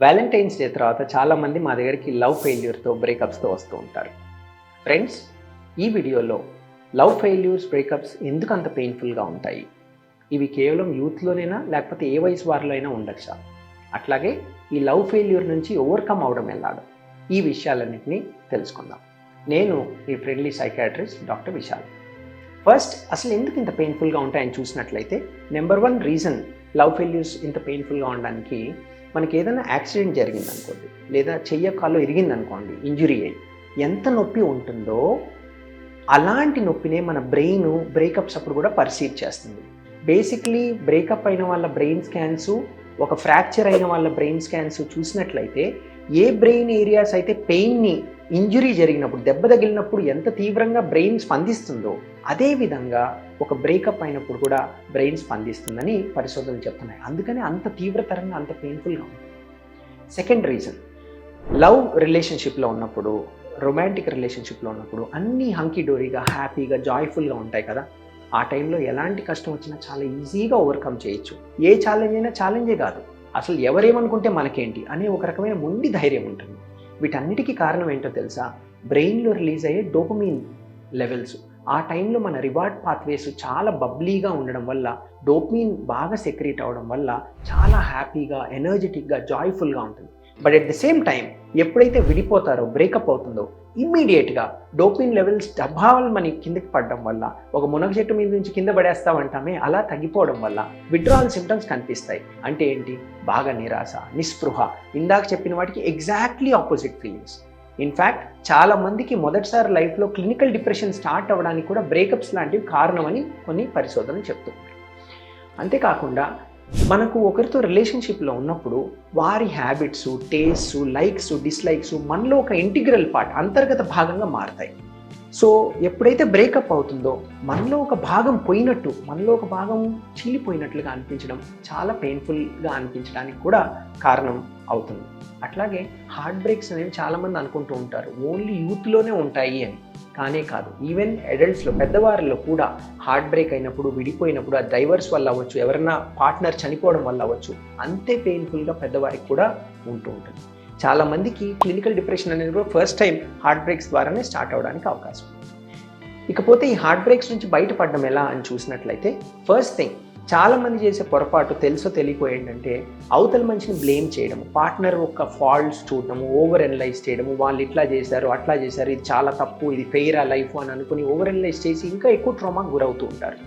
Valentine's day తర్వాత చాలామంది మా దగ్గరికి లవ్ ఫెయిల్యూర్తో బ్రేకప్స్తో వస్తూ ఉంటారు. ఫ్రెండ్స్ ఈ వీడియోలో లవ్ ఫెయిల్యూర్స్ బ్రేకప్స్ ఎందుకు అంత పెయిన్ఫుల్గా ఉంటాయి? ఇవి కేవలం యూత్లోనైనా లేకపోతే ఏ వయసు వారిలో అయినా ఉండొచ్చా? అట్లాగే ఈ లవ్ ఫెయిల్యూర్ నుంచి ఓవర్కమ్ అవడం ఎలాగా? ఈ విషయాలన్నింటినీ తెలుసుకుందాం. నేను మీ friendly psychiatrist doctor Vishal. First అసలు ఎందుకు ఇంత పెయిన్ఫుల్గా ఉంటాయని చూసినట్లయితే number one reason love failures ఇంత పెయిన్ఫుల్గా ఉండడానికి మనకి ఏదైనా యాక్సిడెంట్ జరిగింది అనుకోండి లేదా చెయ్య కాలు ఇరిగింది అనుకోండి ఇంజురీ అయ్యి ఎంత నొప్పి ఉంటుందో అలాంటి నొప్పినే మన బ్రెయిన్ బ్రేకప్స్ అప్పుడు కూడా పర్సీవ్ చేస్తుంది. బేసిక్లీ బ్రేకప్ అయిన వాళ్ళ బ్రెయిన్ స్కాన్స్ ఒక ఫ్రాక్చర్ అయిన వాళ్ళ బ్రెయిన్ స్కాన్స్ చూసినట్లయితే ఏ బ్రెయిన్ ఏరియాస్ అయితే పెయిన్ని ఇంజురీ జరిగినప్పుడు దెబ్బ తగిలినప్పుడు ఎంత తీవ్రంగా బ్రెయిన్ స్పందిస్తుందో అదేవిధంగా ఒక బ్రేకప్ అయినప్పుడు కూడా బ్రెయిన్ స్పందిస్తుందని పరిశోధనలు చెప్తున్నాయి. అందుకని అంత తీవ్రతరంగా అంత పెయిన్ఫుల్గా ఉంది. సెకండ్ రీజన్ లవ్ రిలేషన్షిప్లో ఉన్నప్పుడు రొమాంటిక్ రిలేషన్షిప్లో ఉన్నప్పుడు అన్నీ హంకీ డోరీగా హ్యాపీగా జాయ్ఫుల్గా ఉంటాయి కదా. ఆ టైంలో ఎలాంటి కష్టం వచ్చినా చాలా ఈజీగా ఓవర్కమ్ చేయొచ్చు. ఏ ఛాలెంజ్ అయినా ఛాలెంజే కాదు. అసలు ఎవరేమనుకుంటే మనకేంటి అనే ఒక రకమైన మొండి ధైర్యం ఉంటుంది. వీటన్నిటికీ కారణం ఏంటో తెలుసా? బ్రెయిన్లో రిలీజ్ అయ్యే డోపమీన్ లెవెల్స్. ఆ టైంలో మన రివార్డ్ పాత్వేస్ చాలా బబ్లీగా ఉండడం వల్ల డోపమీన్ బాగా సెక్రేట్ అవడం వల్ల చాలా హ్యాపీగా ఎనర్జెటిక్గా జాయ్ఫుల్గా ఉంటుంది. But at the same time ఎప్పుడైతే విడిపోతారో బ్రేకప్ అవుతుందో ఇమ్మీడియట్గా డోపిన్ లెవెల్స్ డబ్బాలు మన కిందకి పడడం వల్ల ఒక మునగ చెట్టు మీద నుంచి కింద పడేస్తామంటామే అలా తగ్గిపోవడం వల్ల విడ్రావల్ సిమ్టమ్స్ కనిపిస్తాయి. అంటే ఏంటి? బాగా నిరాశ నిస్పృహ. ఇందాక చెప్పిన వాటికి ఎగ్జాక్ట్లీ ఆపోజిట్ ఫీలింగ్స్ ఇన్ఫ్యాక్ట్ చాలా మందికి మొదటిసారి లైఫ్లో క్లినికల్ డిప్రెషన్ స్టార్ట్ అవ్వడానికి కూడా బ్రేకప్స్ లాంటివి కారణమని కొన్ని పరిశోధనలు చెప్తున్నాయి. అంతేకాకుండా మనకు ఒకరితో రిలేషన్షిప్లో ఉన్నప్పుడు వారి హ్యాబిట్స్ టేస్ట్ లైక్స్ డిస్లైక్స్ మనలో ఒక ఇంటిగ్రల్ పార్ట్ అంతర్గత భాగంగా మారుతాయి. సో ఎప్పుడైతే బ్రేకప్ అవుతుందో మనలో ఒక భాగం పోయినట్టు మనలో ఒక భాగం చీలిపోయినట్లుగా అనిపించడం చాలా పెయిన్ఫుల్గా అనిపించడానికి కూడా కారణం అవుతుంది. అట్లాగే హార్ట్ బ్రేక్స్ అనేవి చాలామంది అనుకుంటూ ఉంటారు. ఓన్లీ యూత్లోనే ఉంటాయి అని. కానే కాదు. ఈవెన్ అడల్ట్స్లో పెద్దవారిలో కూడా హార్ట్ బ్రేక్ అయినప్పుడు విడిపోయినప్పుడు ఆ డైవర్స్ వల్ల అవ్వచ్చు ఎవరైనా పార్ట్నర్ చనిపోవడం వల్ల అవ్వచ్చు అంతే పెయిన్ఫుల్గా పెద్దవారికి కూడా ఉంటూ ఉంటుంది. చాలా మందికి క్లినికల్ డిప్రెషన్ అనేది కూడా ఫస్ట్ టైం హార్ట్ బ్రేక్స్ ద్వారానే స్టార్ట్ అవడానికి అవకాశం. ఇకపోతే ఈ హార్ట్ బ్రేక్స్ నుంచి బయటపడడం ఎలా అని చూసినట్లయితే ఫస్ట్ థింగ్ చాలామంది చేసే పొరపాటు తెలుసో తెలియకో ఏంటంటే అవతల మనిషిని బ్లేమ్ చేయడము పార్ట్నర్ ఒక ఫాల్ట్స్ చూడటము ఓవర్ ఎనలైజ్ చేయడము వాళ్ళు ఇట్లా చేశారు అట్లా చేశారు ఇది చాలా తప్పు ఇది ఫెయిర్ ఆ లైఫ్ అని అనుకుని ఓవర్ ఎనలైజ్ చేసి ఇంకా ఎక్కువ ట్రామాకు గురవుతూ ఉంటారు.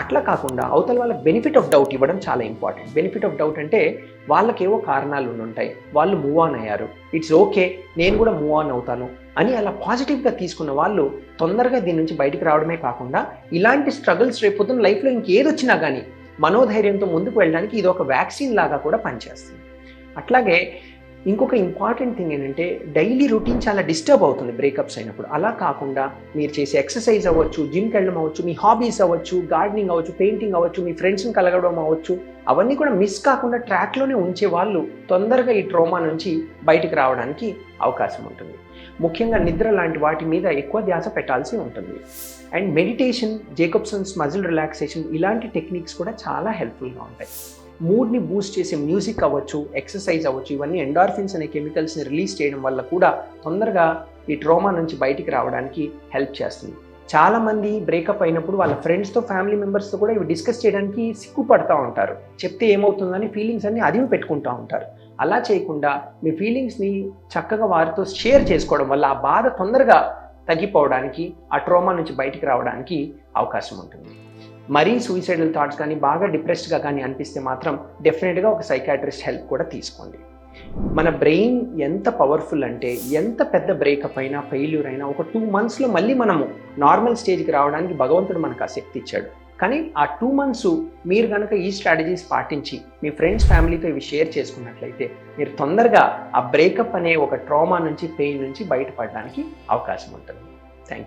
అట్లా కాకుండా అవతల వాళ్ళకి బెనిఫిట్ ఆఫ్ డౌట్ ఇవ్వడం చాలా ఇంపార్టెంట్ బెనిఫిట్ ఆఫ్ డౌట్ అంటే వాళ్ళకేవో కారణాలు ఉంటాయి వాళ్ళు మూవ్ ఆన్ అయ్యారు. ఇట్స్ ఓకే నేను కూడా మూవ్ ఆన్ అవుతాను అని అలా పాజిటివ్గా తీసుకున్న వాళ్ళు తొందరగా దీని నుంచి బయటికి రావడమే కాకుండా ఇలాంటి స్ట్రగుల్స్ రేపొద్దున లైఫ్లో ఇంకేదొచ్చినా కానీ మనోధైర్యంతో ముందుకు వెళ్ళడానికి ఇది ఒక వ్యాక్సిన్ లాగా కూడా పనిచేస్తుంది. అట్లాగే ఇంకొక ఇంపార్టెంట్ థింగ్ ఏంటంటే డైలీ రొటీన్ చాలా డిస్టర్బ్ అవుతుంది బ్రేకప్స్ అయినప్పుడు. అలా కాకుండా మీరు చేసే ఎక్సర్సైజ్ అవ్వచ్చు జిమ్కి వెళ్ళడం అవ్వచ్చు మీ హాబీస్ అవ్వచ్చు గార్డెనింగ్ అవ్వచ్చు పెయింటింగ్ అవ్వచ్చు మీ ఫ్రెండ్స్ని కలగడం అవ్వచ్చు అవన్నీ కూడా మిస్ కాకుండా ట్రాక్లోనే ఉంచే వాళ్ళు తొందరగా ఈ ట్రోమా నుంచి బయటికి రావడానికి అవకాశం ఉంటుంది. ముఖ్యంగా నిద్ర లాంటి వాటి మీద ఎక్కువ ధ్యాస పెట్టాల్సి ఉంటుంది. And meditation Jacobson's muscle relaxation ఇలాంటి టెక్నిక్స్ కూడా చాలా హెల్ప్ఫుల్గా ఉంటాయి. మూడ్ని బూస్ట్ చేసే మ్యూజిక్ అవ్వచ్చు ఎక్సర్సైజ్ అవ్వచ్చు ఇవన్నీ ఎండార్ఫిన్స్ అనే కెమికల్స్ని రిలీజ్ చేయడం వల్ల కూడా తొందరగా ఈ ట్రోమా నుంచి బయటికి రావడానికి హెల్ప్ చేస్తుంది. చాలామంది బ్రేకప్ అయినప్పుడు వాళ్ళ ఫ్రెండ్స్తో ఫ్యామిలీ మెంబర్స్తో కూడా ఇవి డిస్కస్ చేయడానికి సిగ్గుపడతా ఉంటారు. చెప్తే ఏమవుతుందని ఫీలింగ్స్ అన్ని అదివి పెట్టుకుంటూ ఉంటారు. అలా చేయకుండా మీ ఫీలింగ్స్ని చక్కగా వారితో షేర్ చేసుకోవడం వల్ల ఆ బాధ తొందరగా తగ్గిపోవడానికి ఆ ట్రోమా నుంచి బయటికి రావడానికి అవకాశం ఉంటుంది. మరీ సూసైడల్ థాట్స్ కానీ బాగా డిప్రెస్డ్గా కానీ అనిపిస్తే మాత్రం డెఫినెట్గా ఒక సైకాట్రిస్ట్ హెల్ప్ కూడా తీసుకోండి. మన బ్రెయిన్ ఎంత పవర్ఫుల్ అంటే ఎంత పెద్ద బ్రేకప్ అయినా ఫెయిల్యూర్ అయినా ఒక టూ మంత్స్లో మళ్ళీ మనము నార్మల్ స్టేజ్కి రావడానికి భగవంతుడు మనకు ఆ శక్తి ఇచ్చాడు. కానీ ఆ టూ మంత్స్ మీరు కనుక ఈ స్ట్రాటజీస్ పాటించి మీ ఫ్రెండ్స్ ఫ్యామిలీతో ఇవి షేర్ చేసుకున్నట్లయితే మీరు తొందరగా ఆ బ్రేకప్ అనే ఒక ట్రామా నుంచి పెయిన్ నుంచి బయటపడడానికి అవకాశం ఉంటుంది. Thank you